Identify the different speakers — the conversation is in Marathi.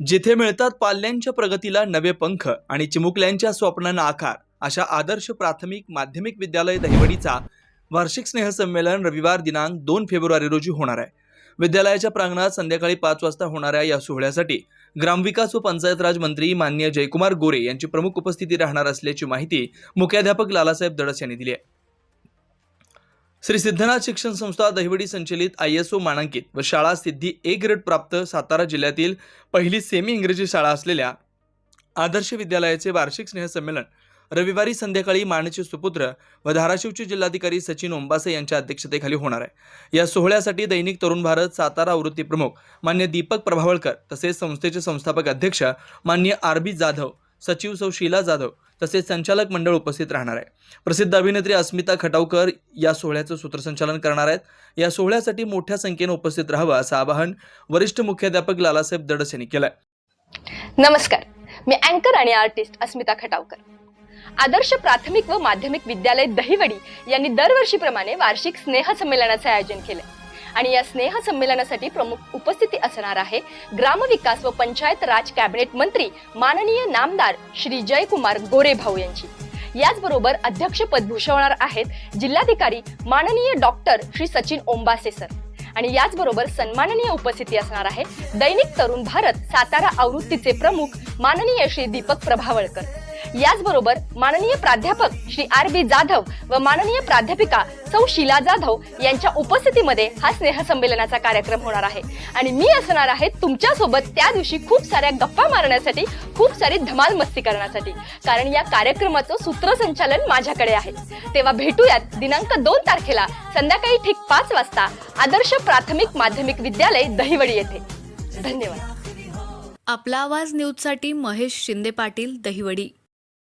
Speaker 1: जिथे मिळतात पाल्यांच्या प्रगतीला नवे पंख आणि चिमुकल्यांच्या स्वप्नांना आकार अशा आदर्श प्राथमिक माध्यमिक विद्यालय दहिवडीचा वार्षिक स्नेहसंमेलन रविवार दिनांक दोन फेब्रुवारी रोजी होणार आहे. विद्यालयाच्या प्रांगणात संध्याकाळी पाच वाजता होणाऱ्या या सोहळ्यासाठी ग्रामविकास व पंचायत राज मंत्री मान्य जयकुमार गोरे यांची प्रमुख उपस्थिती राहणार असल्याची माहिती मुख्याध्यापक लालासाहेब दडस यांनी दिली आहे. श्री सिद्धनाथ शिक्षण संस्था दहिवडी संचलित आय एस ओ मानांकित व शाळा सिद्धी ए ग्रेड प्राप्त सातारा जिल्ह्यातील पहिली सेमी इंग्रजी शाळा असलेल्या आदर्श विद्यालयाचे वार्षिक स्नेहसंमेलन रविवारी संध्याकाळी मानेचे सुपुत्र व धाराशिवचे जिल्हाधिकारी सचिन ओंबासे यांच्या अध्यक्षतेखाली होणार आहे. या सोहळ्यासाठी दैनिक तरुण भारत सातारा आवृत्ती प्रमुख मान्य दीपक प्रभावळकर तसेच संस्थेचे संस्थापक अध्यक्ष मान्य आर बी जाधव सचिव सौ शीला जाधव तसेच संचालक मंडळ उपस्थित राहणार आहे. प्रसिद्ध अभिनेत्री अस्मिता खटावकर या सोहळ्याचं सूत्रसंचालन करणार आहेत. या सोहळ्यासाठी मोठ्या संख्येनं उपस्थित राहावं असं आवाहन वरिष्ठ मुख्याध्यापक लालासाहेब दडस यांनी केलं
Speaker 2: नमस्कार. मी अँकर आणि आर्टिस्ट अस्मिता खटावकर. आदर्श प्राथमिक व माध्यमिक विद्यालय दहिवडी यांनी दरवर्षीप्रमाणे वार्षिक स्नेह संमेलनाचे आयोजन केले आणि या स्नेह संमेलनासाठी प्रमुख उपस्थिती असणार आहे ग्रामविकास व पंचायत राज कॅबिनेट मंत्री माननीय नामदार श्री जयकुमार गोरे भाऊ यांची. याचबरोबर अध्यक्षपद भूषवणार आहेत जिल्हाधिकारी माननीय डॉक्टर श्री सचिन ओंबासे सर. आणि याचबरोबर सन्माननीय उपस्थिती असणार आहे दैनिक तरुण भारत सातारा आवृत्तीचे प्रमुख माननीय श्री दीपक प्रभावळकर. याचबरोबर माननीय प्राध्यापक श्री आर बी जाधव व माननीय प्राध्यापिका सौ शीला जाधव यांच्या उपस्थितीमध्ये हा स्नेहसंमेलनाचा कार्यक्रम होणार आहे. आणि मी असणार आहे तुमच्यासोबत त्या दिवशी खूप साऱ्या गप्पा मारण्यासाठी खूप सारी धमाल मस्ती करण्यासाठी. कारण या कार्यक्रमाचं सूत्रसंचालन माझ्याकडे आहे. तेव्हा भेटूयात दिनांक दोन तारखेला संध्याकाळी ठीक पाच वाजता आदर्श प्राथमिक माध्यमिक विद्यालय दहिवडी येथे. धन्यवाद.
Speaker 3: आपला आवाज न्यूजसाठी महेश शिंदे पाटील दहिवडी.